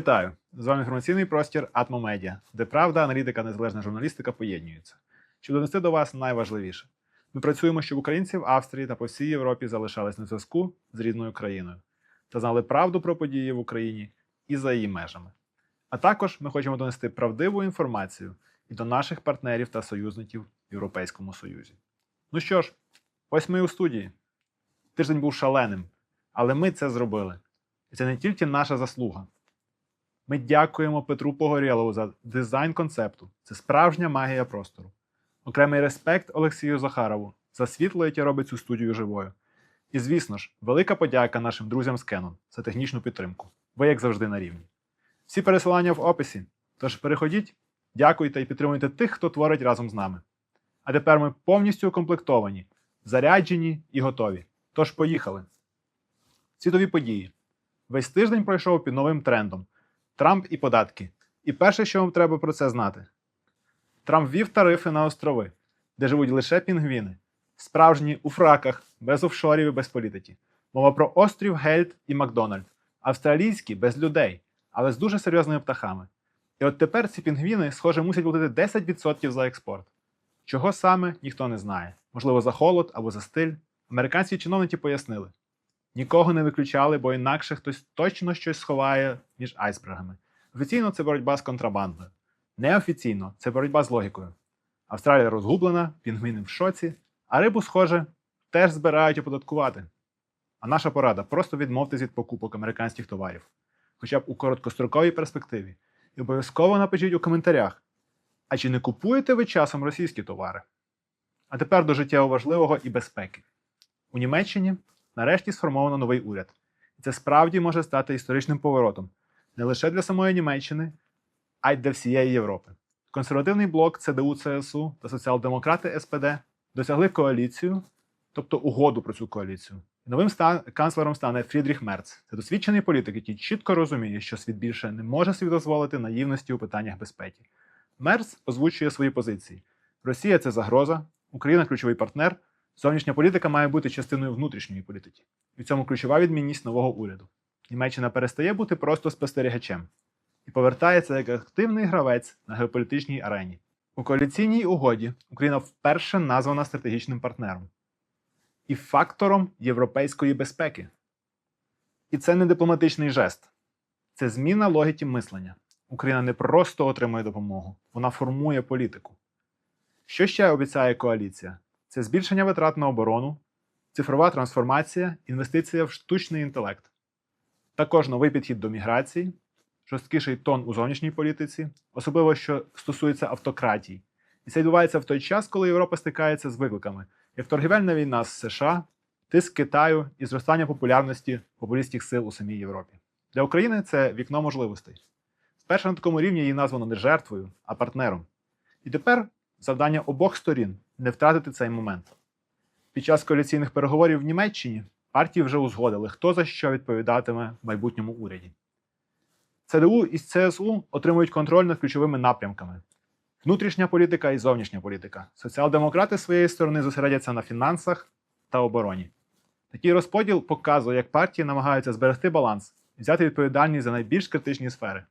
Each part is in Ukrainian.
Вітаю! З вами інформаційний простір Атмомедіа, де правда, аналітика, незалежна журналістика поєднуються. Щоб донести до вас найважливіше. Ми працюємо, щоб українці в Австрії та по всій Європі залишались на зв'язку з рідною країною та знали правду про події в Україні і за її межами. А також ми хочемо донести правдиву інформацію і до наших партнерів та союзників в Європейському Союзі. Ну що ж, ось ми у студії. Тиждень був шаленим, але ми це зробили. І це не тільки наша заслуга. Ми дякуємо Петру Погорєлову за дизайн концепту. Це справжня магія простору. Окремий респект Олексію Захарову за світло, яке робить цю студію живою. І, звісно ж, велика подяка нашим друзям з Canon за технічну підтримку. Ви, як завжди, на рівні. Всі пересилання в описі. Тож переходіть, дякуйте і підтримуйте тих, хто творить разом з нами. А тепер ми повністю укомплектовані, заряджені і готові. Тож поїхали. Світові події. Весь тиждень пройшов під новим трендом. Трамп і податки. І перше, що вам треба про це знати: Трамп ввів тарифи на острови, де живуть лише пінгвіни, справжні у фраках, без офшорів і без політики. Мова про острів Гельд і Макдональд, австралійські без людей, але з дуже серйозними птахами. І от тепер ці пінгвіни, схоже, мусять платити 10% за експорт. Чого саме, ніхто не знає. Можливо, за холод або за стиль. Американські чиновники пояснили. Нікого не виключали, бо інакше хтось точно щось сховає між айсбергами. Офіційно це боротьба з контрабандою. Неофіційно це боротьба з логікою. Австралія розгублена, пінгвіни в шоці, а рибу, схоже, теж збирають оподаткувати. А наша порада просто відмовтесь від покупок американських товарів, хоча б у короткостроковій перспективі. І обов'язково напишіть у коментарях, а чи не купуєте ви часом російські товари? А тепер до життєво важливого і безпеки. У Німеччині нарешті сформовано новий уряд. І це справді може стати історичним поворотом не лише для самої Німеччини, а й для всієї Європи. Консервативний блок ЦДУ ЦСУ та соціал-демократи СПД досягли коаліцію, тобто угоду про цю коаліцію. Новим стан- канцлером стане Фрідріх Мерц. Це досвідчений політик, який чітко розуміє, що світ більше не може собі дозволити наївності у питаннях безпеки. Мерц озвучує свої позиції: Росія це загроза, Україна ключовий партнер. Зовнішня політика має бути частиною внутрішньої політики. І в цьому ключова відмінність нового уряду. Німеччина перестає бути просто спостерігачем і повертається як активний гравець на геополітичній арені. У коаліційній угоді Україна вперше названа стратегічним партнером і фактором європейської безпеки. І це не дипломатичний жест, це зміна логіки мислення. Україна не просто отримує допомогу, вона формує політику. Що ще обіцяє коаліція? Це збільшення витрат на оборону, цифрова трансформація, інвестиція в штучний інтелект. Також новий підхід до міграції, жорсткіший тон у зовнішній політиці, особливо що стосується автократій. І це відбувається в той час, коли Європа стикається з викликами, як торгівельна війна з США, тиск Китаю і зростання популярності популістських сил у самій Європі. Для України це вікно можливостей. Спершу на такому рівні її названо не жертвою, а партнером. І тепер завдання обох сторін не втратити цей момент. Під час коаліційних переговорів в Німеччині партії вже узгодили, хто за що відповідатиме в майбутньому уряді. ЦДУ і ЦСУ отримують контроль над ключовими напрямками: внутрішня політика і зовнішня політика. Соціал-демократи своєї сторони зосередяться на фінансах та обороні. Такий розподіл показує, як партії намагаються зберегти баланс і взяти відповідальність за найбільш критичні сфери.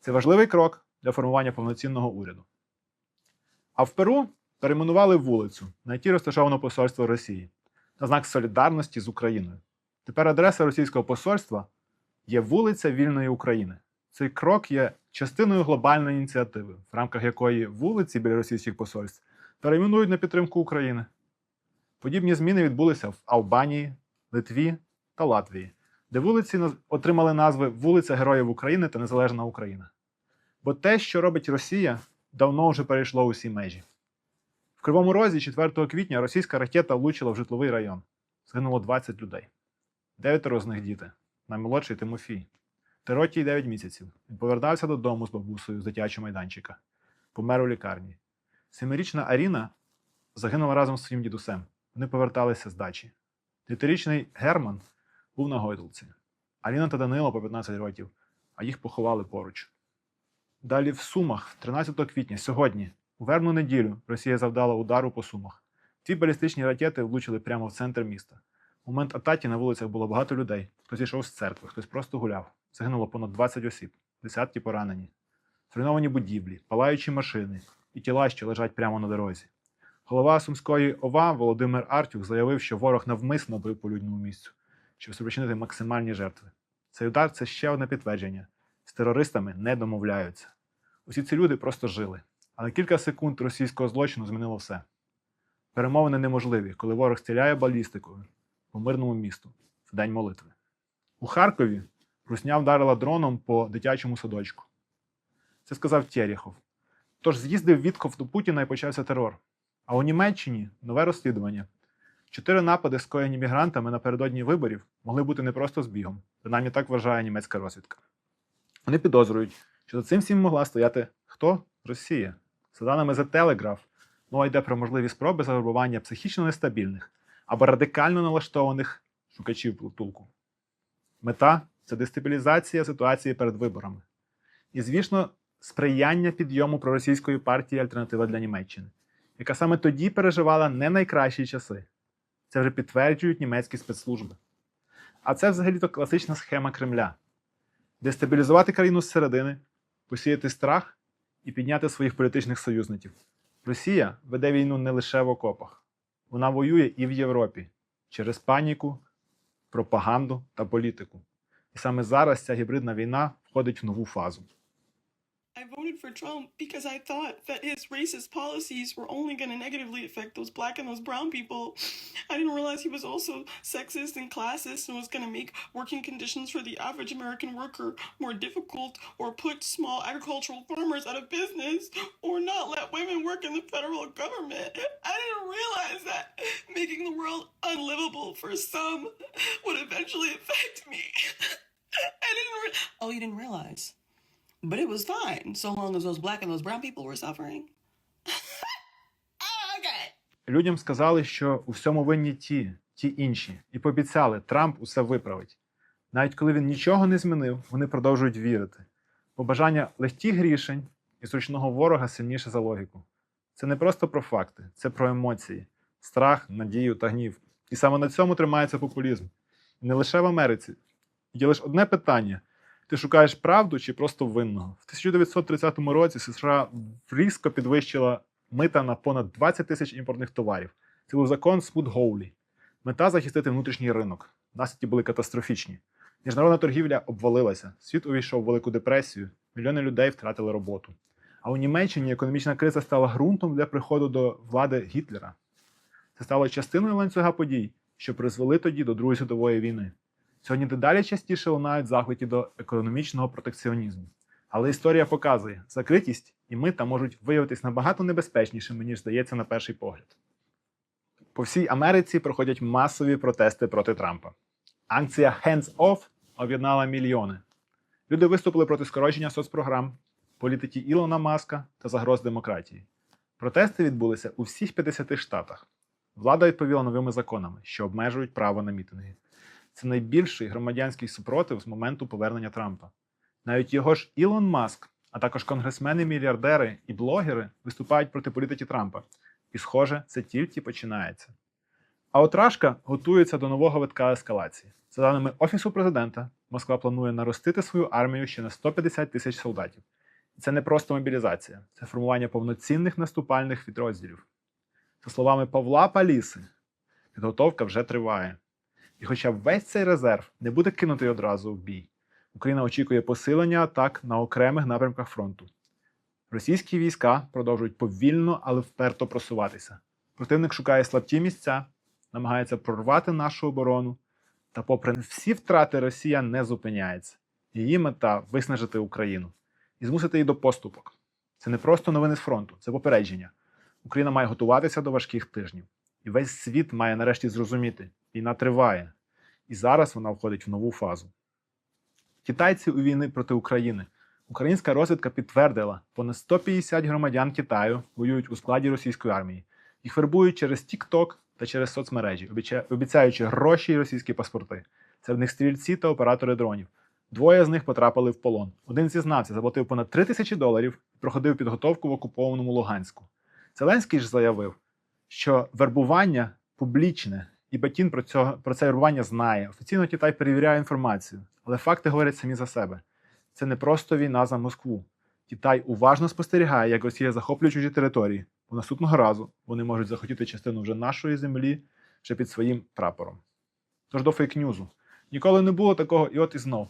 Це важливий крок для формування повноцінного уряду. А в Перу перейменували вулицю, на якій розташовано посольство Росії, на знак солідарності з Україною. Тепер адреса російського посольства є вулиця Вільної України. Цей крок є частиною глобальної ініціативи, в рамках якої вулиці біля російських посольств перейменують на підтримку України. Подібні зміни відбулися в Албанії, Литві та Латвії, де вулиці отримали назви Вулиця Героїв України та Незалежна Україна. Бо те, що робить Росія, давно вже перейшло усі межі. В Кривому Розі 4 квітня російська ракета влучила в житловий район. Згинуло 20 людей. Дев'ятеро з них діти. Наймолодший Тимофій. Теротій 9 місяців. Він повертався додому з бабусею з дитячого майданчика. Помер у лікарні. Семирічна Аріна загинула разом з своїм дідусем. Вони поверталися з дачі. Дев'ятирічний Герман був на гойдалці. Аліна та Данило по 15 років, а їх поховали поруч. Далі в Сумах, 13 квітня, сьогодні, у вербну неділю, Росія завдала удару по Сумах. Ці балістичні ракети влучили прямо в центр міста. У момент атаки на вулицях було багато людей. Хтось йшов з церкви, хтось просто гуляв. Загинуло понад 20 осіб. десятки поранені, зруйновані будівлі, палаючі машини і тіла, що лежать прямо на дорозі. Голова Сумської ОВА Володимир Артюх заявив, що ворог навмисно бив по людному місцю, щоб спричинити максимальні жертви. Цей удар це ще одне підтвердження. З терористами не домовляються. Усі ці люди просто жили. Але кілька секунд російського злочину змінило все. Перемовини неможливі, коли ворог стріляє балістикою по мирному місту в день молитви. У Харкові Русня вдарила дроном по дитячому садочку. Це сказав Терехов. Тож з'їздив Вітков до Путіна і почався терор. А у Німеччині нове розслідування. Чотири напади, скоєні мігрантами напередодні виборів, могли бути не просто збігом, принаймні так вважає німецька розвідка. Вони підозрюють, що за цим всім могла стояти хто? Росія. За даними The Telegraph, мова йде про можливі спроби завербування психічно нестабільних або радикально налаштованих шукачів притулку. Мета це дестабілізація ситуації перед виборами. І, звісно, сприяння підйому проросійської партії Альтернатива для Німеччини, яка саме тоді переживала не найкращі часи. Це вже підтверджують німецькі спецслужби. А це взагалі-то класична схема Кремля: дестабілізувати країну зсередини, посіяти страх і підняти своїх політичних союзників. Росія веде війну не лише в окопах, вона воює і в Європі через паніку, пропаганду та політику. І саме зараз ця гібридна війна входить в нову фазу. I voted for Trump because I thought that his racist policies were only going to negatively affect those black and those brown people. I didn't realize he was also sexist and classist and was going to make working conditions for the average American worker more difficult or put small agricultural farmers out of business or not let women work in the federal government. I didn't realize that making the world unlivable for some would eventually affect me. I didn't. Re- oh, you didn't realize? But it was fine so long as those black and those brown people were suffering. Okay. Людям сказали, що у всьому винні ті, ті інші, і пообіцяли, Трамп усе виправить. Навіть коли він нічого не змінив, вони продовжують вірити. Бо бажання легких рішень і зручного ворога сильніше за логіку. Це не просто про факти, це про емоції, страх, надію та гнів. І саме на цьому тримається популізм. І не лише в Америці. Є лише одне питання: ти шукаєш правду чи просто винного? В 1930 році США різко підвищила мита на понад 20 тисяч імпортних товарів. Це був закон Смут-Гоулі. Мета захистити внутрішній ринок. Наслідки були катастрофічні. Міжнародна торгівля обвалилася, світ увійшов в велику депресію, мільйони людей втратили роботу. А у Німеччині економічна криза стала ґрунтом для приходу до влади Гітлера. Це стало частиною ланцюга подій, що призвели тоді до Другої світової війни. Сьогодні дедалі частіше лунають заклики до економічного протекціонізму. Але історія показує, закритість і мита можуть виявитись набагато небезпечнішими, ніж здається на перший погляд. По всій Америці проходять масові протести проти Трампа. Акція Hands Off об'єднала мільйони. Люди виступили проти скорочення соцпрограм, політики Ілона Маска та загроз демократії. Протести відбулися у всіх 50 штатах. Влада відповіла новими законами, що обмежують право на мітинги. Це найбільший громадянський супротив з моменту повернення Трампа. Навіть його ж Ілон Маск, а також конгресмени, мільярдери і блогери виступають проти політики Трампа. І, схоже, це тільки починається. А от Рашка готується до нового витка ескалації. За даними Офісу президента, Москва планує наростити свою армію ще на 150 тисяч солдатів. І це не просто мобілізація, це формування повноцінних наступальних підрозділів. За словами Павла Паліси, підготовка вже триває. І хоча весь цей резерв не буде кинутий одразу в бій, Україна очікує посилення атак на окремих напрямках фронту. Російські війська продовжують повільно, але вперто просуватися. Противник шукає слабкі місця, намагається прорвати нашу оборону, та, попри всі втрати, Росія не зупиняється. Її мета виснажити Україну і змусити її до поступок. Це не просто новини з фронту, це попередження. Україна має готуватися до важких тижнів. І весь світ має нарешті зрозуміти, війна триває. І зараз вона входить в нову фазу. Китайці у війни проти України. Українська розвідка підтвердила, понад 150 громадян Китаю воюють у складі російської армії. Їх вербують через TikTok та через соцмережі, обіцяючи гроші і російські паспорти. Серед них стрільці та оператори дронів. Двоє з них потрапили в полон. Один зізнався, заплатив понад 3 тисячі доларів і проходив підготовку в окупованому Луганську. Зеленський ж заявив, що вербування публічне, і Пекін про, цього, про це вербування знає. Офіційно Китай перевіряє інформацію, але факти говорять самі за себе. Це не просто війна за Москву. Китай уважно спостерігає, як Росія захоплює чужі території, бо наступного разу вони можуть захотіти частину вже нашої землі вже під своїм прапором. Тож до фейк-ньюзу. Ніколи не було такого, і от і знов.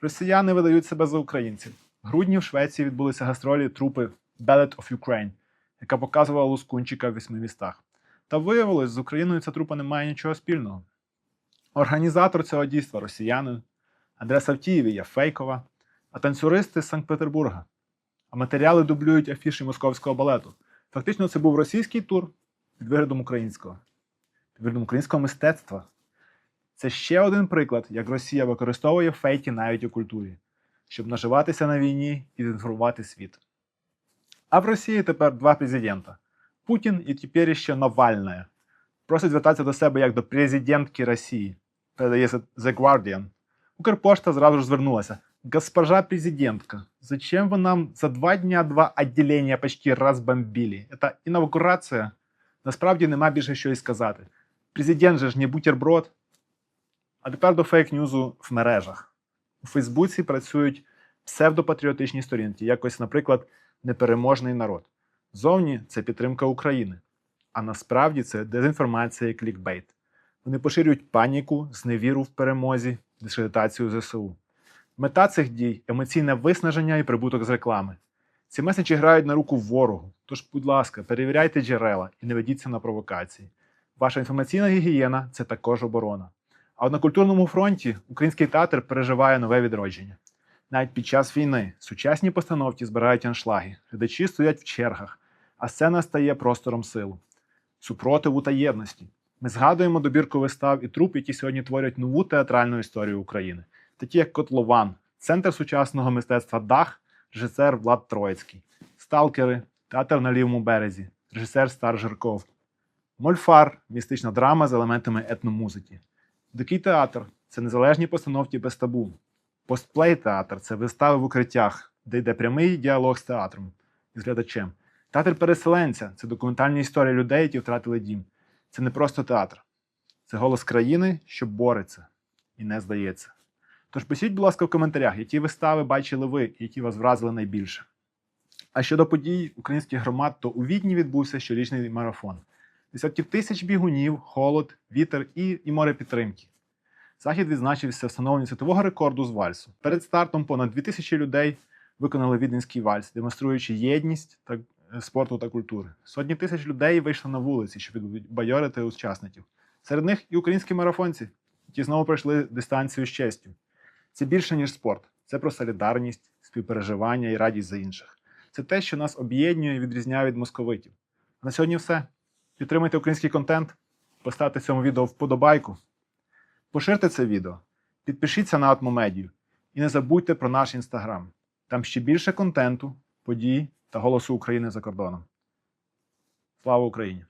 Росіяни видають себе за українців. В грудні в Швеції відбулися гастролі трупи Ballet of Ukraine, яка показувала Лускунчика в восьми містах. Та виявилось, з Україною ця трупа не має нічого спільного. Організатор цього дійства росіянин, адреса в Києві є фейкова, а танцюристи з Санкт-Петербурга. А матеріали дублюють афіші московського балету. Фактично, це був російський тур під виглядом українського, під виглядом українського мистецтва. Це ще один приклад, як Росія використовує фейки навіть у культурі, щоб наживатися на війні і інформувати світ. А в Росії тепер два президента: Путін і тепер ще Навальна. Просить звертатися до себе як до президентки Росії, передає The Guardian. Укрпошта зразу ж звернулася. Госпожа президентка, зачем вы нам за два дня два отделения почти разбомбили? Это інаугурація? Насправді нема більше що і сказати. Президент же ж не бутерброд. А тепер до фейк-ньюзу в мережах. У Фейсбуці працюють псевдопатріотичні сторінки, якось, наприклад, непереможний народ. Зовні це підтримка України, а насправді це дезінформація і клікбейт. Вони поширюють паніку, зневіру в перемозі, дискредитацію ЗСУ. Мета цих дій емоційне виснаження і прибуток з реклами. Ці меседжі грають на руку ворогу. Тож, будь ласка, перевіряйте джерела і не ведіться на провокації. Ваша інформаційна гігієна це також оборона. А от на культурному фронті український театр переживає нове відродження. Навіть під час війни сучасні постановки збирають аншлаги, глядачі стоять в чергах, а сцена стає простором сил, супротиву та єдності. Ми згадуємо добірку вистав і труп, які сьогодні творять нову театральну історію України, такі як Котлован, Центр сучасного мистецтва Дах, режисер Влад Троїцький, Сталкери, Театр на лівому березі, режисер Стар Жирков, Мольфар містична драма з елементами етномузики. Дикий театр це незалежні постановки без табу. Постплей театр це вистави в укриттях, де йде прямий діалог з театром і з глядачем. Театр переселенця це документальні історії людей, які втратили дім. Це не просто театр, це голос країни, що бореться і не здається. Тож пишіть, будь ласка, в коментарях, які вистави бачили ви, і які вас вразили найбільше. А щодо подій українських громад, то у Відні відбувся щорічний марафон. Десятків тисяч бігунів, холод, вітер і, і море підтримки. Захід відзначився встановленням світового рекорду з вальсу. Перед стартом понад 2000 людей виконали віденський вальс, демонструючи єдність та е, спорту та культури. Сотні тисяч людей вийшли на вулиці, щоб бадьорити учасників. Серед них і українські марафонці, які знову пройшли дистанцію з честю. Це більше, ніж спорт. Це про солідарність, співпереживання і радість за інших. Це те, що нас об'єднує і відрізняє від московитів. На сьогодні все. Підтримайте український контент, поставте цьому відео вподобайку, поширте це відео, підпишіться на Атмомедію і не забудьте про наш інстаграм. Там ще більше контенту, подій та голосу України за кордоном. Слава Україні!